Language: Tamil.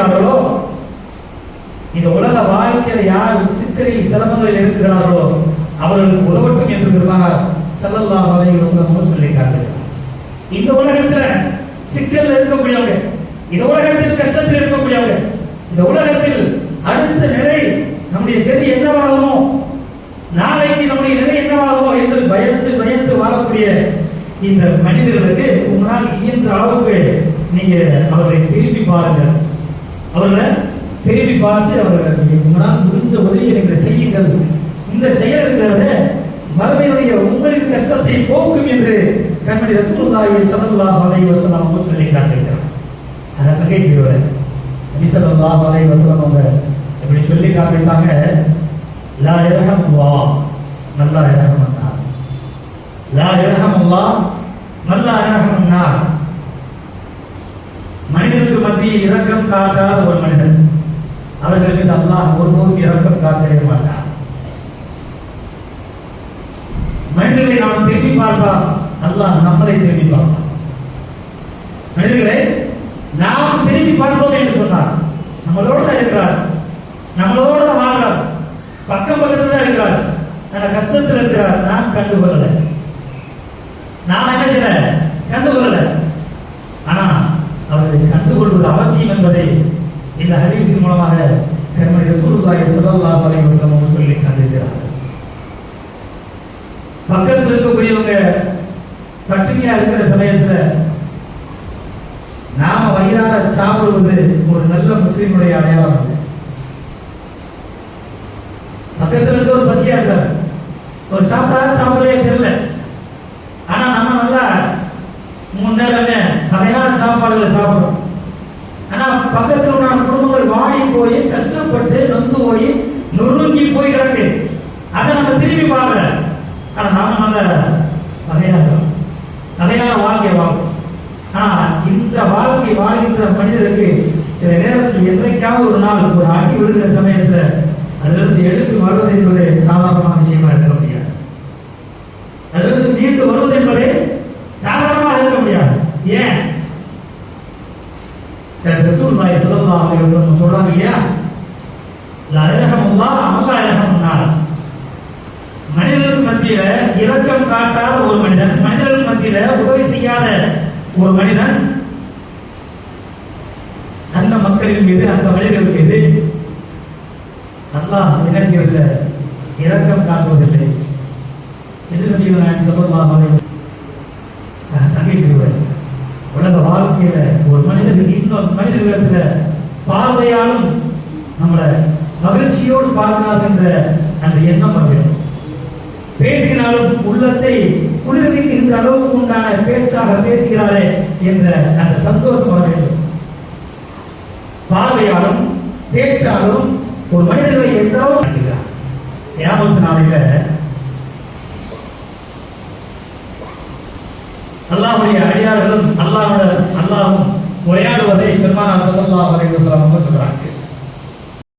இருக்கிறார்களோ? இந்த உலக வாழ்க்கையில யார் சிக்கலில் சிரமங்களில் இருக்கிறார்களோ அவர்களுக்கு உதவட்டும் என்று பெருமானார் செல்லல்லா வலை வசனம் அவர்கள் சொல்லி இந்த உலகத்துல சிக்கல் இருக்கக்கூடியவங்க இந்த உலகத்தில் கஷ்டத்தில் இருக்கக்கூடியவங்க இந்த உலகத்தில் அடுத்த நிலை நம்முடைய கதி என்னவாகுமோ நாளைக்கு நம்முடைய நிலை என்னவாகுமோ என்று பயந்து பயந்து வாழக்கூடிய இந்த மனிதர்களுக்கு உங்களால் இயன்ற அளவுக்கு நீங்க அவர்களை திரும்பி பாருங்கள். அவர்களை திரும்பி பார்த்து அவர்களை உங்களால் முடிஞ்ச உதவியை நீங்கள் செய்யுங்கள். இந்த செயல் மறுமையுடைய உங்களின் கஷ்டத்தை போக்கும் என்று கண்மணி ரசூலுல்லாஹி ஸல்லல்லாஹு அலைஹி வஸல்லம் அவர்கள் சொல்லி காட்டுகிறார் அதை சகைக்கிறவர் நபி ஸல்லல்லாஹு அலைஹி வஸல்லம் அவங்க இப்படி சொல்லி காட்டிட்டாங்க லா யர்ஹமுல்லாஹ் மல்லா யர்ஹமுன் நாஸ் லா யர்ஹமுல்லாஹ் மல்லா யர்ஹமுன் நாஸ் மத்தியில் இரக்கம் காட்டாத ஒரு மனிதன். அவர்களுக்கு அல்லாஹ் ஒருபோதும் இரக்கம் காட்டவே மாட்டான். மனிதர்களை நாம் திரும்பி பார்ப்பார் அல்லாஹ் நம்மளை திரும்பி பார்ப்பார் மனிதர்களை நாம் திரும்பி பார்ப்போம் என்று சொன்னார். நம்மளோடு தான் இருக்கிறார். நம்மளோடு தான் வாழ்றார் பக்கம் பக்கத்துல தான் இருக்கிறார். நான் கஷ்டத்தில் இருக்கிறார். கண்டு கண்டுகொள்ளல. நான் என்ன செய்யல? கண்டுகொள்ளல. கண்டுகொள்வது அவசியம் என்பதை இந்த ஹதீஸின் மூலமாக கர்மணி ரசூலுல்லாஹி ஸல்லல்லாஹு அலைஹி சொல்லி காண்பிக்கிறார் பக்கத்தில் இருக்கக்கூடியவங்க பட்டினியா இருக்கிற சமயத்துல நாம வயிறார சாப்பிடுவது ஒரு நல்ல முஸ்லீமுடைய அடையாளம் பக்கத்தில் பக்கத்துல இருக்க ஒரு பசியா இருக்காரு. ஒரு சாப்பிட்டா சாப்பிடவே தெரியல. ஆனா நம்ம நல்லா முன்னேறமே வகையான சாப்பாடுகளை சாப்பிடுறோம். பக்கத்துல உள்ள குடும்பங்கள் வாடி போய் கஷ்டப்பட்டு நொந்து போய் நொறுங்கி போய் கிடக்கு. அதை நம்ம திரும்பி பார்க்கல. ஆனா நாம நல்ல வகையாகிறோம் வகையான வாழ்க்கை வாழ்க்கை ஆனா இந்த வாழ்க்கை வாழ்கின்ற மனிதருக்கு சில நேரத்தில் என்றைக்காவது ஒரு நாள் ஒரு அடி விழுகிற சமயத்துல அதிலிருந்து எழுந்து வருவது என்பது சாதாரணமான விஷயமா இருக்கிறோம் முடியாது அதிலிருந்து மீண்டு வருவது என்பது சாதாரணமாக இருக்க முடியாது ஏன் ரசூலுல்லாஹி ஸல்லல்லாஹு அலைஹி வஸல்லம் சொல்றாங்க இல்லையா? லா மனிதர்களுக்கு மத்தியில இரக்கம் காட்டாத ஒரு மனிதன் மனிதர்களுக்கு மத்தியில உதவி செய்யாத ஒரு மனிதன் அந்த மக்களின் மீது அந்த மனிதர்கள் மீது அல்லாஹ் என்ன செய்வதில்லை இரக்கம் காட்டுவதில்லை. என்று நபிகள் நாயகம் ஸல்லல்லாஹு அலைஹி வஸல்லம் சங்கிக்குவர் உலக வாழ்க்கையில ஒரு மனிதனுக்கு இன்னொரு மனிதர்களிடத்துல பார்வையாலும் நம்மளை மகிழ்ச்சியோடு பார்க்கிறார் அந்த எண்ணம் வந்துடும் பேசினாலும் உள்ளத்தை குளிர்விக்கின்ற அளவுக்கு உண்டான பேச்சாக பேசுகிறாரே என்ற அந்த சந்தோஷம் வர வேண்டும் பார்வையாலும் பேச்சாலும் ஒரு மனிதர்களை எந்த அளவு காட்டுகிறார் ஏமாத்து பெருமானார் ஸல்லல்லாஹு அலைஹி வஸல்லம் சொல்றாங்க.